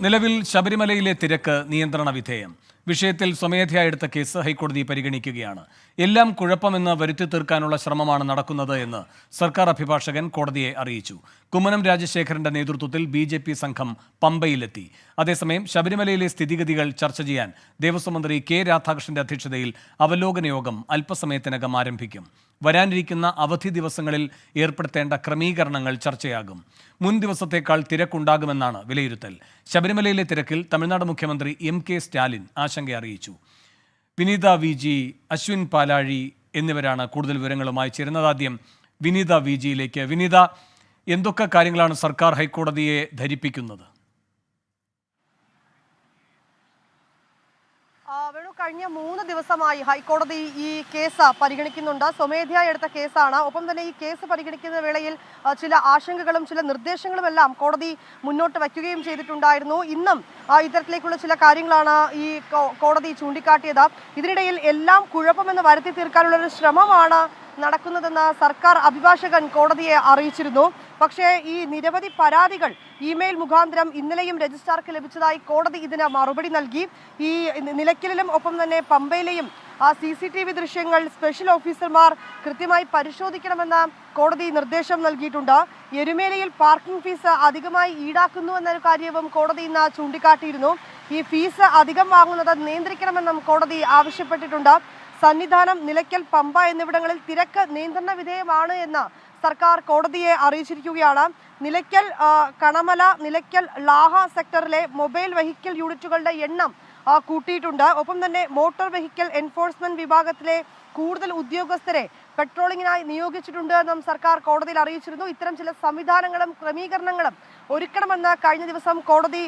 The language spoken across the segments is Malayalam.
നിലവിൽ ശബരിമലയിലെ തിരക്ക് നിയന്ത്രണ വിധേയം വിഷയത്തിൽ സ്വമേധയാ എടുത്ത കേസ് ഹൈക്കോടതി പരിഗണിക്കുകയാണ്. എല്ലാം കുഴപ്പമെന്ന് വരുത്തി തീർക്കാനുള്ള ശ്രമമാണ് നടക്കുന്നത് എന്ന് സർക്കാർ അഭിഭാഷകൻ കോടതിയെ അറിയിച്ചു. കുമ്മനം രാജശേഖരന്റെ നേതൃത്വത്തിൽ ബി ജെ പി സംഘം പമ്പയിലെത്തി. അതേസമയം ശബരിമലയിലെ സ്ഥിതിഗതികൾ ചർച്ച ചെയ്യാൻ ദേവസ്വം മന്ത്രി കെ രാധാകൃഷ്ണന്റെ അധ്യക്ഷതയിൽ അവലോകന യോഗം അല്പസമയത്തിനകം ആരംഭിക്കും. വരാനിരിക്കുന്ന അവധി ദിവസങ്ങളിൽ ഏർപ്പെടുത്തേണ്ട ക്രമീകരണങ്ങൾ ചർച്ചയാകും. മുൻ ദിവസത്തേക്കാൾ തിരക്കുണ്ടാകുമെന്നാണ് വിലയിരുത്തൽ. ശബരിമലയിലെ തിരക്കിൽ തമിഴ്നാട് മുഖ്യമന്ത്രി എം കെ സ്റ്റാലിൻ ആശങ്ക അറിയിച്ചു. വിനീത വി ജി അശ്വിൻ പാലാഴി എന്നിവരാണ് കൂടുതൽ വിവരങ്ങളുമായി ചേരുന്നത്. ആദ്യം വിനീത വി ജിയിലേക്ക് വിനീത എന്തൊക്കെ കാര്യങ്ങളാണ് സർക്കാർ ഹൈക്കോടതിയെ ധരിപ്പിക്കുന്നത്? കഴിഞ്ഞ മൂന്ന് ദിവസമായി ഹൈക്കോടതി ഈ കേസ് പരിഗണിക്കുന്നുണ്ട്. സ്വമേധയാ എടുത്ത കേസാണ്. ഒപ്പം തന്നെ ഈ കേസ് പരിഗണിക്കുന്ന വേളയിൽ ചില ആശങ്കകളും ചില നിർദ്ദേശങ്ങളും എല്ലാം കോടതി മുന്നോട്ട് വയ്ക്കുകയും ചെയ്തിട്ടുണ്ടായിരുന്നു. ഇന്നും ഇത്തരത്തിലേക്കുള്ള ചില കാര്യങ്ങളാണ് ഈ കോടതി ചൂണ്ടിക്കാട്ടിയത്. ഇതിനിടയിൽ എല്ലാം കുഴപ്പമെന്ന് വരുത്തി തീർക്കാനുള്ള ഒരു ശ്രമമാണ് നടക്കുന്നതെന്ന് സർക്കാർ അഭിഭാഷകൻ കോടതിയെ അറിയിച്ചിരുന്നു. പക്ഷേ ഈ നിരവധി പരാതികൾ ഇമെയിൽ മുഖാന്തരം ഇന്നലെയും രജിസ്ട്രാർക്ക് ലഭിച്ചതായി കോടതി ഇതിന് മറുപടി നൽകി. ഈ നിലയ്ക്കലിലും ഒപ്പം തന്നെ പമ്പയിലെയും ആ സി സി ടി വി ദൃശ്യങ്ങൾ സ്പെഷ്യൽ ഓഫീസർമാർ കൃത്യമായി പരിശോധിക്കണമെന്ന കോടതി നിർദ്ദേശം നൽകിയിട്ടുണ്ട്. എരുമേലയിൽ പാർക്കിംഗ് ഫീസ് അധികമായി ഈടാക്കുന്നു എന്നൊരു കാര്യവും കോടതി ഇന്ന് ചൂണ്ടിക്കാട്ടിയിരുന്നു. ഈ ഫീസ് അധികം വാങ്ങുന്നത് നിയന്ത്രിക്കണമെന്നും കോടതി ആവശ്യപ്പെട്ടിട്ടുണ്ട്. സന്നിധാനം നിലയ്ക്കൽ പമ്പ എന്നിവിടങ്ങളിൽ തിരക്ക് നിയന്ത്രണ വിധേയമാണ് എന്ന് സർക്കാർ കോടതിയെ അറിയിച്ചിരിക്കുകയാണ്. നിലയ്ക്കൽ കണമല നിലയ്ക്കൽ ലാഹ സെക്ടറിലെ മൊബൈൽ വെഹിക്കിൾ യൂണിറ്റുകളുടെ എണ്ണം കൂട്ടിയിട്ടുണ്ട്. ഒപ്പം തന്നെ മോട്ടോർ വെഹിക്കിൾ എൻഫോഴ്സ്മെന്റ് വിഭാഗത്തിലെ കൂടുതൽ ഉദ്യോഗസ്ഥരെ പെട്രോളിങ്ങിനായി നിയോഗിച്ചിട്ടുണ്ട് എന്നും സർക്കാർ കോടതിയിൽ അറിയിച്ചിരുന്നു. ഇത്തരം ചില സംവിധാനങ്ങളും ക്രമീകരണങ്ങളും ഒരുക്കണമെന്ന് കഴിഞ്ഞ ദിവസം കോടതി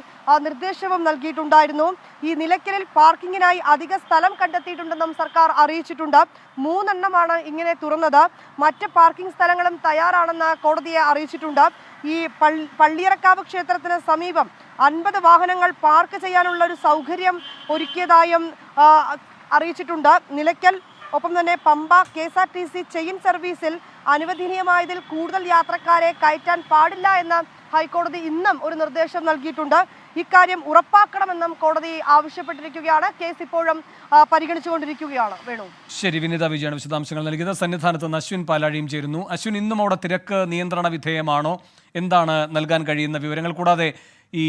നിർദ്ദേശവും നൽകിയിട്ടുണ്ടായിരുന്നു. ഈ നിലയ്ക്കലിൽ പാർക്കിങ്ങിനായി അധിക സ്ഥലം കണ്ടെത്തിയിട്ടുണ്ടെന്നും സർക്കാർ അറിയിച്ചിട്ടുണ്ട്. മൂന്നെണ്ണമാണ് ഇങ്ങനെ തുറന്നത്. മറ്റ് പാർക്കിംഗ് സ്ഥലങ്ങളും തയ്യാറാണെന്ന് കോടതിയെ അറിയിച്ചിട്ടുണ്ട്. ഈ പള്ളി പള്ളിയറക്കാവ് ക്ഷേത്രത്തിന് സമീപം അൻപത് വാഹനങ്ങൾ പാർക്ക് ചെയ്യാനുള്ള ഒരു സൗകര്യം ഒരുക്കിയതായും അറിയിച്ചിട്ടുണ്ട്. നിലയ്ക്കൽ ഒപ്പം തന്നെ Pampa K S R T C chain സർവീസിൽ അനുവദനീയമായതിൽ കൂടുതൽ യാത്രക്കാരെ കയറ്റാൻ പാടില്ല എന്ന് ഹൈക്കോടതി ഇന്നും ഒരു നിർദ്ദേശം നൽകിയിട്ടുണ്ട്. ഇക്കാര്യം ഉറപ്പാക്കണമെന്നും കോടതി ആവശ്യപ്പെട്ടിരിക്കുകയാണ്. കേസ് ഇപ്പോഴും പരിഗണിച്ചുകൊണ്ടിരിക്കുകയാണ്. വേണു. ശരി വിനിത വിജയാണ് വിശദാംശങ്ങൾ നൽകിയത്. സന്നിധാനത്ത് അശ്വിൻ പാലാഴിയും ചേരുന്നു. അശ്വിൻ ഇന്നും അവിടെ തിരക്ക് നിയന്ത്രണ വിധേയമാണോ? എന്താണ് നൽകാൻ കഴിയുന്ന വിവരങ്ങൾ? കൂടാതെ ഈ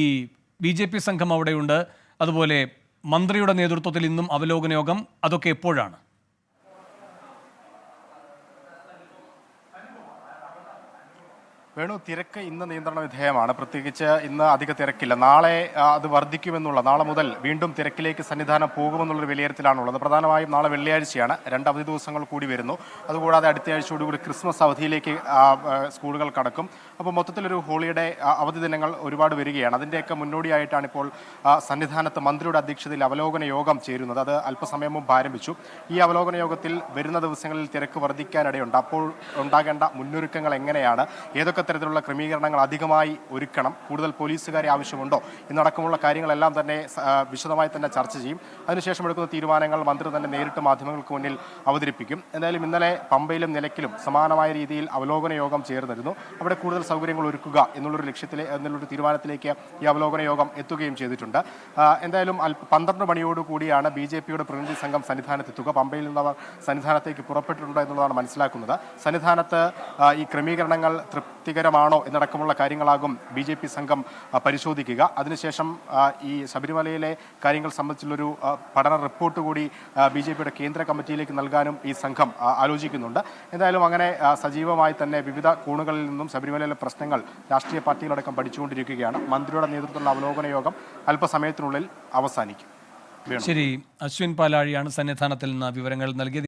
ബി ജെ പി സംഘം അവിടെയുണ്ട്. അതുപോലെ മന്ത്രിയുടെ നേതൃത്വത്തിൽ ഇന്നും അവലോകന യോഗം. അതൊക്കെ എപ്പോഴാണ്? വേണു തിരക്ക് ഇന്ന് നിയന്ത്രണ വിധേയമാണ്. പ്രത്യേകിച്ച് ഇന്ന് അധിക തിരക്കില്ല. നാളെ അത് വർദ്ധിക്കുമെന്നുള്ള നാളെ മുതൽ വീണ്ടും തിരക്കിലേക്ക് സന്നിധാനം പോകുമെന്നുള്ളൊരു വിലയിരുത്തലാണുള്ളത്. പ്രധാനമായും നാളെ വെള്ളിയാഴ്ചയാണ്. രണ്ട് അവധി ദിവസങ്ങൾ കൂടി വരുന്നു. അതുകൂടാതെ അടുത്ത ആഴ്ചയോടുകൂടി ക്രിസ്മസ് അവധിയിലേക്ക് സ്കൂളുകൾ കടക്കും. അപ്പോൾ മൊത്തത്തിലൊരു ഹോളിയുടെ അവധി ദിനങ്ങൾ ഒരുപാട് വരികയാണ്. അതിന്റെയൊക്കെ മുന്നോടിയായിട്ടാണ് ഇപ്പോൾ സന്നിധാനത്ത് മന്ത്രിയുടെ അധ്യക്ഷതയിൽ അവലോകന യോഗം ചേരുന്നത്. അത് അല്പസമയം മുമ്പ് ആരംഭിച്ചു. ഈ അവലോകന യോഗത്തിൽ വരുന്ന ദിവസങ്ങളിൽ തിരക്ക് വർദ്ധിക്കാനിടയുണ്ട് അപ്പോൾ ഉണ്ടാകേണ്ട മുന്നൊരുക്കങ്ങൾ എങ്ങനെയാണ്? ഏതൊക്കെ തരത്തിലുള്ള ക്രമീകരണങ്ങൾ അധികമായി ഒരുക്കണം. കൂടുതൽ പോലീസുകാരെ ആവശ്യമുണ്ടോ എന്നടക്കമുള്ള കാര്യങ്ങളെല്ലാം തന്നെ വിശദമായി തന്നെ ചർച്ച ചെയ്യും. അതിനുശേഷം എടുക്കുന്ന തീരുമാനങ്ങൾ മന്ത്രി തന്നെ നേരിട്ട് മാധ്യമങ്ങൾക്ക് മുന്നിൽ അവതരിപ്പിക്കും. എന്തായാലും ഇന്നലെ പമ്പയിലും നിലയ്ക്കിലും സമാനമായ രീതിയിൽ അവലോകന യോഗം ചേർന്നിരുന്നു. അവിടെ കൂടുതൽ സൗകര്യങ്ങൾ ഒരുക്കുക എന്നുള്ളൊരു ലക്ഷ്യത്തിലെ എന്നുള്ളൊരു തീരുമാനത്തിലേക്ക് ഈ അവലോകന യോഗം എത്തുകയും ചെയ്തിട്ടുണ്ട്. എന്തായാലും പന്ത്രണ്ട് മണിയോടുകൂടിയാണ് ബി ജെ പിയുടെ പ്രതിനിധി സംഘം സന്നിധാനത്തെത്തുക. പമ്പയിൽ നിന്ന് അവർ സന്നിധാനത്തേക്ക് പുറപ്പെട്ടിട്ടുണ്ട് എന്നുള്ളതാണ് മനസ്സിലാക്കുന്നത്. സന്നിധാനത്ത് ഈ ക്രമീകരണങ്ങൾ തൃപ്തികരമാണോ എന്നടക്കമുള്ള കാര്യങ്ങളാകും ബി ജെ പി സംഘം പരിശോധിക്കുക. അതിനുശേഷം ഈ ശബരിമലയിലെ കാര്യങ്ങൾ സംബന്ധിച്ചുള്ളൊരു പഠന റിപ്പോർട്ട് കൂടി ബി ജെ പിയുടെ കേന്ദ്ര കമ്മിറ്റിയിലേക്ക് നൽകാനും ഈ സംഘം ആലോചിക്കുന്നുണ്ട്. എന്തായാലും അങ്ങനെ സജീവമായി തന്നെ വിവിധ കോണുകളിൽ നിന്നും ശബരിമലയിലെ പ്രശ്നങ്ങൾ രാഷ്ട്രീയ പാർട്ടികളടക്കം പഠിച്ചുകൊണ്ടിരിക്കുകയാണ്. മന്ത്രിയുടെ നേതൃത്വത്തിലുള്ള അവലോകന യോഗം അല്പസമയത്തിനുള്ളിൽ അവസാനിക്കും. ശരി അശ്വിൻ പാലാഴിയാണ് സന്നിധാനത്തിൽ നിന്ന് വിവരങ്ങൾ നൽകിയത്.